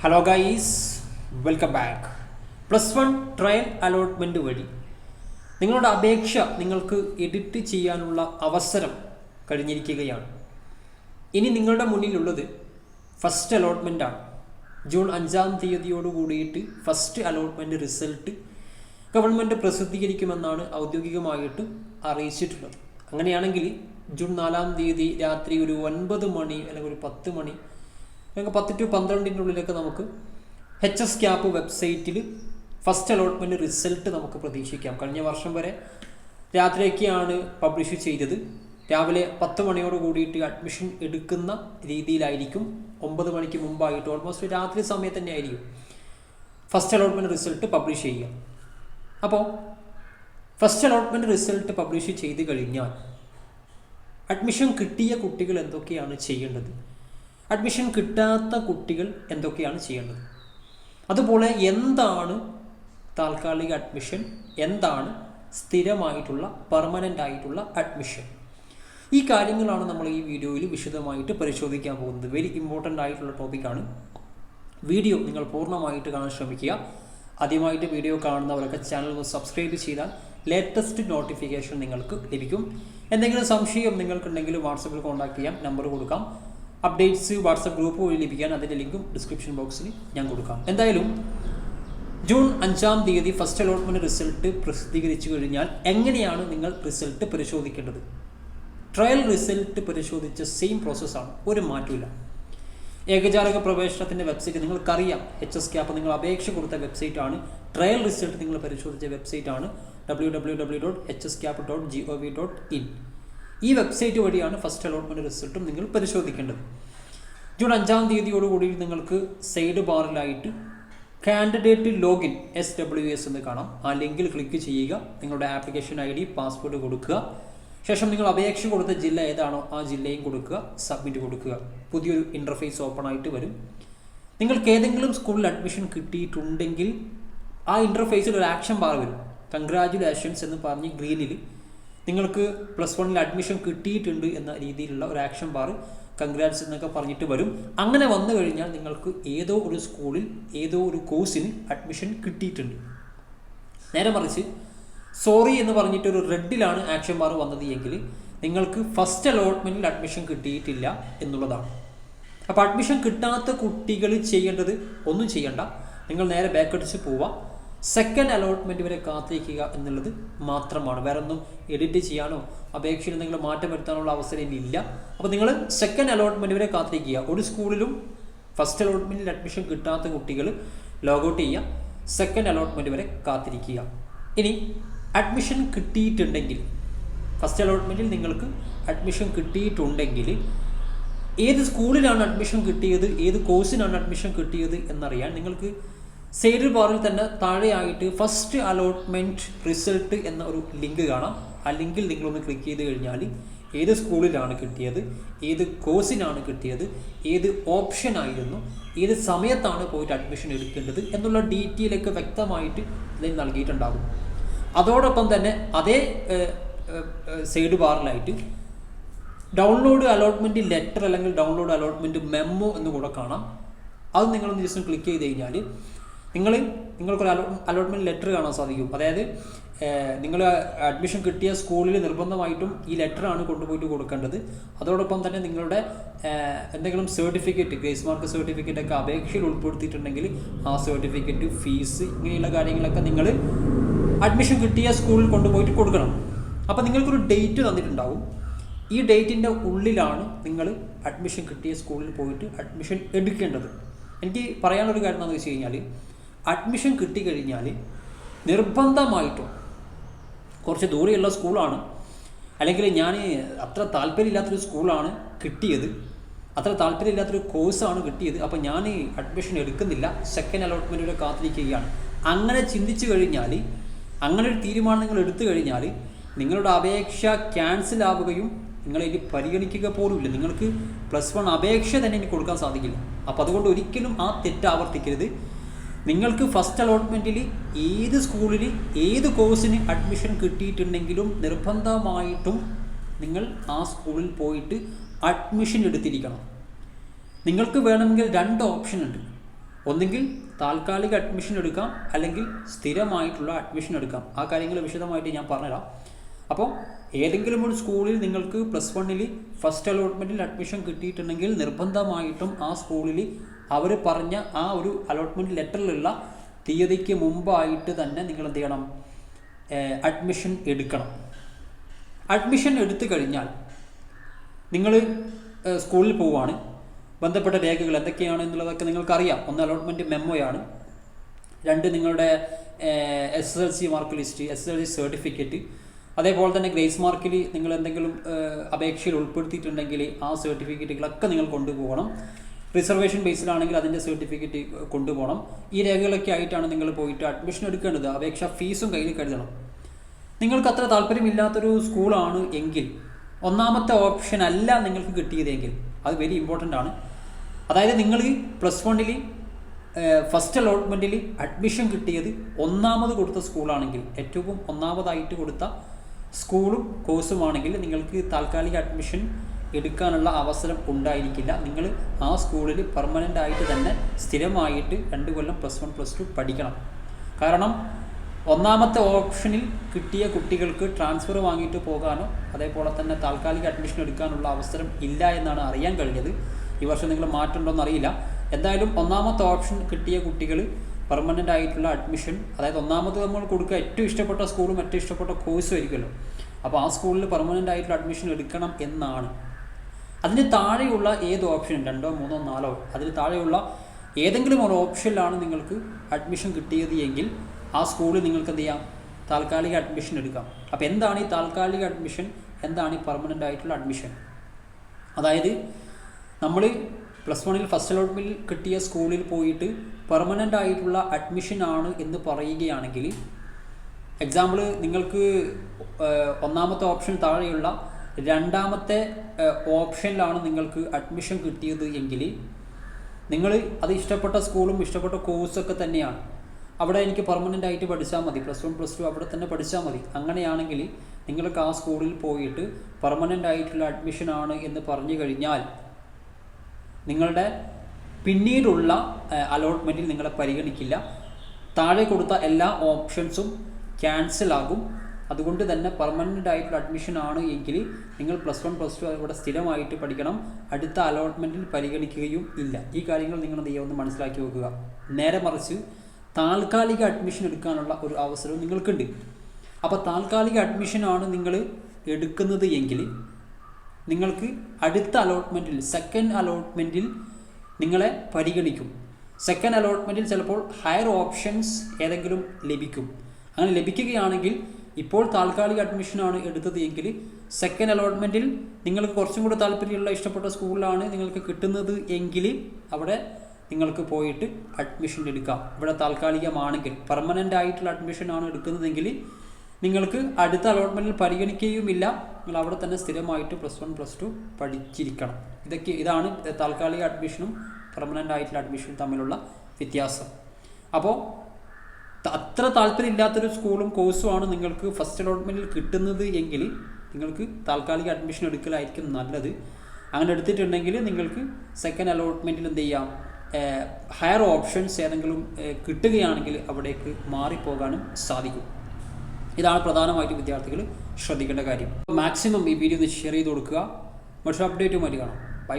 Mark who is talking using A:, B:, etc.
A: Hello guys welcome back plus one trial allotment വഴി നിങ്ങളുടെ അപേക്ഷ നിങ്ങൾക്ക് എഡിറ്റ് ചെയ്യാനുള്ള അവസരം കഴിഞ്ഞിരിക്കുകയാണ്. ഇനി നിങ്ങളുടെ മുന്നിലുള്ളത് ഫസ്റ്റ് അലോട്ട്മെന്റാണ് ജൂൺ അഞ്ചാം തീയതിയോട് കൂടിയിട്ട് ഫസ്റ്റ് അലോട്ട്മെന്റ് റിസൾട്ട് ഗവൺമെന്റ് പ്രസിദ്ധീകരിക്കുമെന്നാണ് ഔദ്യോഗികമായിട്ട് അറിയിച്ചിട്ടുള്ളത്. അങ്ങനെയാണെങ്കിൽ ജൂൺ നാലാം തീയതി രാത്രി ഒരു ഒൻപത് മണി അല്ലെങ്കിൽ ഒരു പത്ത് മണി അല്ലെങ്കിൽ പത്ത് ടു പന്ത്രണ്ടിന്റെ ഉള്ളിലൊക്കെ നമുക്ക് എച്ച് എസ് ക്യാപ്പ് വെബ്സൈറ്റിൽ ഫസ്റ്റ് അലോട്ട്മെന്റ് റിസൾട്ട് നമുക്ക് പ്രതീക്ഷിക്കാം. കഴിഞ്ഞ വർഷം വരെ രാത്രിയൊക്കെയാണ് പബ്ലിഷ് ചെയ്തത്. രാവിലെ പത്ത് മണിയോട് കൂടിയിട്ട് അഡ്മിഷൻ എടുക്കുന്ന രീതിയിലായിരിക്കും. ഒമ്പത് മണിക്ക് മുമ്പായിട്ട് ഓൾമോസ്റ്റ് രാത്രി സമയത്ത് തന്നെ ആയിരിക്കും ഫസ്റ്റ് അലോട്ട്മെന്റ് റിസൾട്ട് പബ്ലിഷ് ചെയ്യുക. അപ്പോൾ ഫസ്റ്റ് അലോട്ട്മെന്റ് റിസൾട്ട് പബ്ലിഷ് ചെയ്ത് കഴിഞ്ഞാൽ അഡ്മിഷൻ കിട്ടിയ കുട്ടികൾ എന്തൊക്കെയാണ് ചെയ്യേണ്ടത്? അഡ്മിഷൻ കിട്ടാത്ത കുട്ടികൾ എന്തൊക്കെയാണ് ചെയ്യേണ്ടത്? അതുപോലെ എന്താണ് താൽക്കാലിക അഡ്മിഷൻ എന്താണ് സ്ഥിരമായിട്ടുള്ള പെർമനന്റ് ആയിട്ടുള്ള അഡ്മിഷൻ ഈ കാര്യങ്ങളാണ് നമ്മൾ ഈ വീഡിയോയിൽ വിശദമായിട്ട് പരിശോധിക്കാൻ പോകുന്നത്. വെരി ഇമ്പോർട്ടന്റ് ആയിട്ടുള്ള ടോപ്പിക്കാണ് വീഡിയോ നിങ്ങൾ പൂർണമായിട്ട് കാണാൻ ശ്രമിക്കുക. ആദ്യമായിട്ട് വീഡിയോ കാണുന്നവരൊക്കെ ചാനൽ ഒന്ന് സബ്സ്ക്രൈബ് ചെയ്താൽ ലേറ്റസ്റ്റ് നോട്ടിഫിക്കേഷൻ നിങ്ങൾക്ക് ലഭിക്കും. എന്തെങ്കിലും സംശയം നിങ്ങൾക്കുണ്ടെങ്കിൽ വാട്സപ്പിൽ കോൺടാക്ട് ചെയ്യാം. നമ്പർ കൊടുക്കാം. അപ്ഡേറ്റ്സ് വാട്സപ്പ് ഗ്രൂപ്പ് വഴി ലഭിക്കാൻ അതിന്റെ ലിങ്കും ഡിസ്ക്രിപ്ഷൻ ബോക്സിൽ ഞാൻ കൊടുക്കാം. എന്തായാലും ജൂൺ അഞ്ചാം തീയതി ഫസ്റ്റ് അലോട്ട്മെന്റ് റിസൾട്ട് പ്രസിദ്ധീകരിച്ചു കഴിഞ്ഞാൽ എങ്ങനെയാണ് നിങ്ങൾ റിസൾട്ട് പരിശോധിക്കേണ്ടത്? ട്രയൽ റിസൾട്ട് പരിശോധിച്ച സെയിം പ്രോസസ്സാണ് ഒരു മാറ്റമില്ല ഏകജാലക പ്രവേശനത്തിന്റെ വെബ്സൈറ്റ് നിങ്ങൾക്കറിയാം. എച്ച് എസ് ക്യാപ്പ് നിങ്ങൾ അപേക്ഷ കൊടുത്ത വെബ്സൈറ്റ് ആണ്. ട്രയൽ റിസൾട്ട് നിങ്ങൾ പരിശോധിച്ച വെബ്സൈറ്റ് ആണ്. W W W dot H S cap dot G O V dot in ഈ വെബ്സൈറ്റ് വഴിയാണ് ഫസ്റ്റ് അലോട്ട്മെന്റ് റിസൾട്ടും നിങ്ങൾ പരിശോധിക്കേണ്ടത്. ജൂൺ അഞ്ചാം തീയതിയോടുകൂടി നിങ്ങൾക്ക് side ബാറിലായിട്ട് candidate login S W S എന്ന് കാണാം. ആ ലിങ്കിൽ ക്ലിക്ക് ചെയ്യുക നിങ്ങളുടെ ആപ്ലിക്കേഷൻ ഐ ഡി പാസ്വേഡ് കൊടുക്കുക. ശേഷം നിങ്ങൾ അപേക്ഷ കൊടുത്ത ജില്ല ഏതാണോ ആ ജില്ലയും കൊടുക്കുക സബ്മിറ്റ് കൊടുക്കുക. പുതിയൊരു ഇന്റർഫേസ് ഓപ്പൺ ആയിട്ട് വരും. നിങ്ങൾക്ക് ഏതെങ്കിലും സ്കൂളിൽ അഡ്മിഷൻ കിട്ടിയിട്ടുണ്ടെങ്കിൽ ആ ഇന്റർഫേസിൽ ഒരു ആക്ഷൻ ബാർ വരും. കൺഗ്രാജുലേഷൻസ് എന്ന് പറഞ്ഞ് ഗ്രീനിൽ നിങ്ങൾക്ക് പ്ലസ് വണ്ണിൽ അഡ്മിഷൻ കിട്ടിയിട്ടുണ്ട് എന്ന രീതിയിലുള്ള ഒരു ആക്ഷൻ ബാർ കൺഗ്രാറ്റ്സ് എന്നൊക്കെ പറഞ്ഞിട്ട് വരും. അങ്ങനെ വന്നു കഴിഞ്ഞാൽ നിങ്ങൾക്ക് ഏതോ ഒരു സ്കൂളിൽ ഏതോ ഒരു കോഴ്സിന് അഡ്മിഷൻ കിട്ടിയിട്ടുണ്ട്. നേരെ മറിച്ച് സോറി എന്ന് പറഞ്ഞിട്ട് ഒരു റെഡിലാണ് ആക്ഷൻ ബാർ വന്നത് എങ്കിൽ നിങ്ങൾക്ക് ഫസ്റ്റ് അലോട്ട്മെന്റിൽ അഡ്മിഷൻ കിട്ടിയിട്ടില്ല എന്നുള്ളതാണ്. അപ്പോൾ അഡ്മിഷൻ കിട്ടാത്ത കുട്ടികൾ ചെയ്യേണ്ടത് ഒന്നും ചെയ്യണ്ട. നിങ്ങൾ നേരെ ബാക്കടിച്ച് പോവുക സെക്കൻഡ് അലോട്ട്മെന്റ് വരെ കാത്തിരിക്കുക എന്നുള്ളത് മാത്രമാണ്. വേറെ ഒന്നും എഡിറ്റ് ചെയ്യാനോ അപേക്ഷയിൽ എന്തെങ്കിലും മാറ്റം വരുത്താനുള്ള അവസരം ഇല്ല. അപ്പോൾ നിങ്ങൾ സെക്കൻഡ് അലോട്ട്മെന്റ് വരെ കാത്തിരിക്കുക. ഒരു സ്കൂളിലും ഫസ്റ്റ് അലോട്ട്മെന്റിൽ അഡ്മിഷൻ കിട്ടാത്ത കുട്ടികൾ ലോഗൗട്ട് ചെയ്യുക. സെക്കൻഡ് അലോട്ട്മെന്റ് വരെ കാത്തിരിക്കുക. ഇനി അഡ്മിഷൻ കിട്ടിയിട്ടുണ്ടെങ്കിൽ ഫസ്റ്റ് അലോട്ട്മെന്റിൽ നിങ്ങൾക്ക് അഡ്മിഷൻ കിട്ടിയിട്ടുണ്ടെങ്കിൽ ഏത് സ്കൂളിലാണ് അഡ്മിഷൻ കിട്ടിയത് ഏത് കോഴ്സിനാണ് അഡ്മിഷൻ കിട്ടിയത് എന്നറിയാൻ നിങ്ങൾക്ക് സൈഡ് ബാറിൽ തന്നെ താഴെയായിട്ട് ഫസ്റ്റ് അലോട്ട്മെന്റ് റിസൾട്ട് എന്ന ഒരു ലിങ്ക് കാണാം. ആ ലിങ്കിൽ നിങ്ങളൊന്ന് ക്ലിക്ക് ചെയ്ത് കഴിഞ്ഞാൽ ഏത് സ്കൂളിലാണ് കിട്ടിയത് ഏത് കോഴ്സിനാണ് കിട്ടിയത് ഏത് ഓപ്ഷൻ ആയിരുന്നു ഏത് സമയത്താണ് പോയിട്ട് അഡ്മിഷൻ എടുക്കേണ്ടത് എന്നുള്ള ഡീറ്റെയിലൊക്കെ വ്യക്തമായിട്ട് ഇതിൽ നൽകിയിട്ടുണ്ടാകും. അതോടൊപ്പം തന്നെ അതേ സൈഡ് ബാറിലായിട്ട് ഡൗൺലോഡ് അലോട്ട്മെന്റ് ലെറ്റർ അല്ലെങ്കിൽ ഡൗൺലോഡ് അലോട്ട്മെന്റ് മെമ്മോ എന്ന് കൂടെ കാണാം. അത് നിങ്ങളൊന്ന് ജസ്റ്റ് ക്ലിക്ക് ചെയ്ത് കഴിഞ്ഞാൽ നിങ്ങൾ നിങ്ങൾക്കൊരു അലോ അലോട്ട്മെന്റ് ലെറ്റർ കാണാൻ സാധിക്കും. അതായത് നിങ്ങൾ അഡ്മിഷൻ കിട്ടിയ സ്കൂളിൽ നിർബന്ധമായിട്ടും ഈ ലെറ്ററാണ് കൊണ്ടുപോയിട്ട് കൊടുക്കേണ്ടത്. അതോടൊപ്പം തന്നെ നിങ്ങളുടെ എന്തെങ്കിലും സർട്ടിഫിക്കറ്റ് ഗ്രേസ് മാർക്ക് സർട്ടിഫിക്കറ്റ് ഒക്കെ അപേക്ഷയിൽ ഉൾപ്പെടുത്തിയിട്ടുണ്ടെങ്കിൽ ആ സർട്ടിഫിക്കറ്റ് ഫീസ് ഇങ്ങനെയുള്ള കാര്യങ്ങളൊക്കെ നിങ്ങൾ അഡ്മിഷൻ കിട്ടിയ സ്കൂളിൽ കൊണ്ടുപോയിട്ട് കൊടുക്കണം. അപ്പോൾ നിങ്ങൾക്കൊരു ഡേറ്റ് തന്നിട്ടുണ്ടാവും. ഈ ഡേറ്റിന്റെ ഉള്ളിലാണ് നിങ്ങൾ അഡ്മിഷൻ കിട്ടിയ സ്കൂളിൽ പോയിട്ട് അഡ്മിഷൻ എടുക്കേണ്ടത്. എനിക്ക് പറയാനുള്ളൊരു കാര്യം എന്താണെന്ന് വെച്ച് കഴിഞ്ഞാൽ അഡ്മിഷൻ കിട്ടിക്കഴിഞ്ഞാൽ നിർബന്ധമായിട്ടും കുറച്ച് ദൂരെയുള്ള സ്കൂളാണ്. അല്ലെങ്കിൽ ഞാൻ അത്ര താല്പര്യമില്ലാത്തൊരു സ്കൂളാണ് കിട്ടിയത്. അത്ര താല്പര്യമില്ലാത്തൊരു കോഴ്സാണ് കിട്ടിയത്. അപ്പോൾ ഞാൻ അഡ്മിഷൻ എടുക്കുന്നില്ല. സെക്കൻഡ് അലോട്ട്മെന്റിലൂടെ കാത്തിരിക്കുകയാണ്. അങ്ങനെ ചിന്തിച്ചു കഴിഞ്ഞാൽ അങ്ങനെ ഒരു തീരുമാനം നിങ്ങൾ എടുത്തു കഴിഞ്ഞാൽ നിങ്ങളുടെ അപേക്ഷ ക്യാൻസൽ ആവുകയും നിങ്ങളെ ഇനി പരിഗണിക്കുക പോലുമില്ല നിങ്ങൾക്ക് പ്ലസ് വൺ അപേക്ഷ തന്നെ ഇനി കൊടുക്കാൻ സാധിക്കില്ല. അപ്പോൾ അതുകൊണ്ട് ഒരിക്കലും ആ തെറ്റ് ആവർത്തിക്കരുത്. നിങ്ങൾക്ക് ഫസ്റ്റ് അലോട്ട്മെന്റിൽ ഏത് സ്കൂളിൽ ഏത് കോഴ്സിന് അഡ്മിഷൻ കിട്ടിയിട്ടുണ്ടെങ്കിലും നിർബന്ധമായിട്ടും നിങ്ങൾ ആ സ്കൂളിൽ പോയിട്ട് അഡ്മിഷൻ എടുത്തിരിക്കണം. നിങ്ങൾക്ക് വേണമെങ്കിൽ രണ്ട് ഓപ്ഷൻ ഉണ്ട്. ഒന്നുകിൽ താൽക്കാലിക അഡ്മിഷൻ എടുക്കാം അല്ലെങ്കിൽ സ്ഥിരമായിട്ടുള്ള അഡ്മിഷൻ എടുക്കാം. ആ കാര്യങ്ങൾ വിശദമായിട്ട് ഞാൻ പറഞ്ഞുതരാം. അപ്പോൾ ഏതെങ്കിലും ഒരു സ്കൂളിൽ നിങ്ങൾക്ക് പ്ലസ് വണ്ണിൽ ഫസ്റ്റ് അലോട്ട്മെന്റിൽ അഡ്മിഷൻ കിട്ടിയിട്ടുണ്ടെങ്കിൽ നിർബന്ധമായിട്ടും ആ സ്കൂളിൽ അവർ പറഞ്ഞ ആ ഒരു അലോട്ട്മെന്റ് ലെറ്ററിലുള്ള തീയതിക്ക് മുമ്പായിട്ട് തന്നെ നിങ്ങൾ എന്ത് ചെയ്യണം അഡ്മിഷൻ എടുക്കണം. അഡ്മിഷൻ എടുത്തു കഴിഞ്ഞാൽ നിങ്ങൾ സ്കൂളിൽ പോവുകയാണ് ബന്ധപ്പെട്ട രേഖകൾ എന്തൊക്കെയാണ് എന്നുള്ളതൊക്കെ നിങ്ങൾക്കറിയാം. ഒന്ന് അലോട്ട്മെന്റ് മെമ്മോയാണ് രണ്ട് നിങ്ങളുടെ S S L C mark list S S L C certificate അതേപോലെ തന്നെ ഗ്രേസ് മാർക്കിൽ നിങ്ങൾ എന്തെങ്കിലും അപേക്ഷയിൽ ഉൾപ്പെടുത്തിയിട്ടുണ്ടെങ്കിൽ ആ സർട്ടിഫിക്കറ്റുകളൊക്കെ നിങ്ങൾ കൊണ്ടുപോകണം. റിസർവേഷൻ ബേസിലാണെങ്കിൽ അതിന്റെ സർട്ടിഫിക്കറ്റ് കൊണ്ടുപോകണം. ഈ രേഖകളൊക്കെ ആയിട്ടാണ് നിങ്ങൾ പോയിട്ട് അഡ്മിഷൻ എടുക്കേണ്ടത്. അപേക്ഷ ഫീസും കയ്യിൽ കരുതണം. നിങ്ങൾക്ക് അത്ര താല്പര്യമില്ലാത്തൊരു സ്കൂളാണ് എങ്കിൽ ഒന്നാമത്തെ ഓപ്ഷൻ അല്ല നിങ്ങൾക്ക് കിട്ടിയതെങ്കിൽ അത് വെരി ഇമ്പോർട്ടന്റ് ആണ്. അതായത് നിങ്ങൾ പ്ലസ് വണ്ണിൽ ഫസ്റ്റ് അലോട്ട്മെന്റിൽ അഡ്മിഷൻ കിട്ടിയത് ഒന്നാമത് കൊടുത്ത സ്കൂളാണെങ്കിൽ ഏറ്റവും ഒന്നാമതായിട്ട് കൊടുത്ത സ്കൂളും കോഴ്സുമാണെങ്കിൽ നിങ്ങൾക്ക് താൽക്കാലിക അഡ്മിഷൻ എടുക്കാനുള്ള അവസരം ഉണ്ടായിരിക്കില്ല. നിങ്ങൾ ആ സ്കൂളിൽ പെർമനന്റ് ആയിട്ട് തന്നെ സ്ഥിരമായിട്ട് രണ്ട് കൊല്ലം പ്ലസ് വൺ പ്ലസ് ടു പഠിക്കണം. കാരണം ഒന്നാമത്തെ ഓപ്ഷനിൽ കിട്ടിയ കുട്ടികൾക്ക് ട്രാൻസ്ഫർ വാങ്ങിയിട്ട് പോകാനോ അതേപോലെ തന്നെ താൽക്കാലിക അഡ്മിഷൻ എടുക്കാനുള്ള അവസരം ഇല്ല എന്നാണ് അറിയാൻ കഴിഞ്ഞത്. ഈ വർഷം നിങ്ങൾ മാറ്റമുണ്ടോ എന്നറിയില്ല എന്തായാലും ഒന്നാമത്തെ ഓപ്ഷൻ കിട്ടിയ കുട്ടികൾ പെർമനന്റ് ആയിട്ടുള്ള അഡ്മിഷൻ അതായത് ഒന്നാമത് നമ്മൾ കൊടുക്കുക ഏറ്റവും ഇഷ്ടപ്പെട്ട സ്കൂളും ഏറ്റവും ഇഷ്ടപ്പെട്ട കോഴ്സും ആയിരിക്കുമല്ലോ. അപ്പോൾ ആ സ്കൂളിൽ പെർമനന്റ് ആയിട്ടുള്ള അഡ്മിഷൻ എടുക്കണം എന്നാണ്. അതിന് താഴെയുള്ള ഏത് ഓപ്ഷനും രണ്ടോ മൂന്നോ നാലോ? അതിന് താഴെയുള്ള ഏതെങ്കിലും ഒരു ഓപ്ഷനിലാണ് നിങ്ങൾക്ക് അഡ്മിഷൻ കിട്ടിയത് എങ്കിൽ ആ സ്കൂളിൽ നിങ്ങൾക്ക് എന്ത് ചെയ്യാം? താൽക്കാലിക അഡ്മിഷൻ എടുക്കാം. അപ്പോൾ എന്താണ് ഈ താൽക്കാലിക അഡ്മിഷൻ എന്താണ് ഈ പെർമനന്റ് ആയിട്ടുള്ള അഡ്മിഷൻ അതായത് നമ്മൾ പ്ലസ് വണ്ണിൽ ഫസ്റ്റ് അലോട്ട്മെന്റിൽ കിട്ടിയ സ്കൂളിൽ പോയിട്ട് പെർമനന്റ് ആയിട്ടുള്ള അഡ്മിഷൻ ആണ് എന്ന് പറയുകയാണെങ്കിൽ എക്സാമ്പിൾ നിങ്ങൾക്ക് ഒന്നാമത്തെ ഓപ്ഷൻ താഴെയുള്ള രണ്ടാമത്തെ ഓപ്ഷനിലാണ് നിങ്ങൾക്ക് അഡ്മിഷൻ കിട്ടിയത് എങ്കിൽ നിങ്ങൾ അത് ഇഷ്ടപ്പെട്ട സ്കൂളും ഇഷ്ടപ്പെട്ട കോഴ്സൊക്കെ തന്നെയാണ്. അവിടെ എനിക്ക് പെർമനന്റ് ആയിട്ട് പഠിച്ചാൽ മതി. പ്ലസ് വൺ പ്ലസ് ടു അവിടെ തന്നെ പഠിച്ചാൽ മതി. അങ്ങനെയാണെങ്കിൽ നിങ്ങൾക്ക് ആ സ്കൂളിൽ പോയിട്ട് പെർമനന്റ് ആയിട്ടുള്ള അഡ്മിഷനാണ് എന്ന് പറഞ്ഞു കഴിഞ്ഞാൽ നിങ്ങളുടെ പിന്നീടുള്ള അലോട്ട്മെന്റിൽ നിങ്ങളെ പരിഗണിക്കില്ല. താഴെ കൊടുത്ത എല്ലാ ഓപ്ഷൻസും ക്യാൻസൽ ആകും. അതുകൊണ്ട് തന്നെ പെർമനന്റ് ആയിട്ടുള്ള അഡ്മിഷൻ ആണ് എങ്കിൽ നിങ്ങൾ പ്ലസ് വൺ പ്ലസ് ടു ഇവിടെ സ്ഥിരമായിട്ട് പഠിക്കണം. അടുത്ത അലോട്ട്മെന്റിൽ പരിഗണിക്കുകയും ഇല്ല. ഈ കാര്യങ്ങൾ നിങ്ങൾ എന്ത് മനസ്സിലാക്കി വെക്കുക. നേരെ മറിച്ച് താൽക്കാലിക അഡ്മിഷൻ എടുക്കാനുള്ള ഒരു അവസരവും നിങ്ങൾക്കുണ്ട്. അപ്പോൾ താൽക്കാലിക അഡ്മിഷനാണ് നിങ്ങൾ എടുക്കുന്നത് എങ്കിൽ നിങ്ങൾക്ക് അടുത്ത അലോട്ട്മെന്റിൽ സെക്കൻഡ് അലോട്ട്മെന്റിൽ നിങ്ങളെ പരിഗണിക്കും. സെക്കൻഡ് അലോട്ട്മെന്റിൽ ചിലപ്പോൾ ഹയർ ഓപ്ഷൻസ് ഏതെങ്കിലും ലഭിക്കും. അങ്ങനെ ലഭിക്കുകയാണെങ്കിൽ ഇപ്പോൾ താൽക്കാലിക അഡ്മിഷനാണ് എടുത്തത് എങ്കിൽ സെക്കൻഡ് അലോട്ട്മെന്റിൽ നിങ്ങൾക്ക് കുറച്ചും കൂടി താല്പര്യമുള്ള ഇഷ്ടപ്പെട്ട സ്കൂളിലാണ് നിങ്ങൾക്ക് കിട്ടുന്നത് എങ്കിൽ അവിടെ നിങ്ങൾക്ക് പോയിട്ട് അഡ്മിഷൻ എടുക്കാം. ഇവിടെ താൽക്കാലികമാണെങ്കിൽ പെർമനന്റ് ആയിട്ടുള്ള അഡ്മിഷനാണ് എടുക്കുന്നതെങ്കിൽ നിങ്ങൾക്ക് അടുത്ത അലോട്ട്മെന്റിൽ പരിഗണിക്കുകയുമില്ല. നിങ്ങൾ അവിടെ തന്നെ സ്ഥിരമായിട്ട് പ്ലസ് വൺ പ്ലസ് ടു പഠിച്ചിരിക്കണം. ഇതൊക്കെ ഇതാണ് താൽക്കാലിക അഡ്മിഷനും പെർമനന്റ് ആയിട്ടുള്ള അഡ്മിഷനും തമ്മിലുള്ള വ്യത്യാസം. അപ്പോൾ അത്ര താല്പര്യമില്ലാത്തൊരു സ്കൂളും കോഴ്സും ആണ് നിങ്ങൾക്ക് ഫസ്റ്റ് അലോട്ട്മെന്റിൽ കിട്ടുന്നത് എങ്കിൽ നിങ്ങൾക്ക് താൽക്കാലിക അഡ്മിഷൻ എടുക്കലായിരിക്കും നല്ലത്. അങ്ങനെ എടുത്തിട്ടുണ്ടെങ്കിൽ നിങ്ങൾക്ക് സെക്കൻഡ് അലോട്ട്മെന്റിൽ എന്ത് ചെയ്യാം? ഹയർ ഓപ്ഷൻസ് ഏതെങ്കിലും കിട്ടുകയാണെങ്കിൽ അവിടേക്ക് മാറിപ്പോകാനും സാധിക്കും. ഇതാണ് പ്രധാനമായിട്ടും വിദ്യാർത്ഥികൾ ശ്രദ്ധിക്കേണ്ട കാര്യം. മാക്സിമം ഈ വീഡിയോ ഒന്ന് ഷെയർ ചെയ്ത് കൊടുക്കുക. മറ്റൊരു അപ്ഡേറ്റുമായിട്ട് കാണാം. ബൈ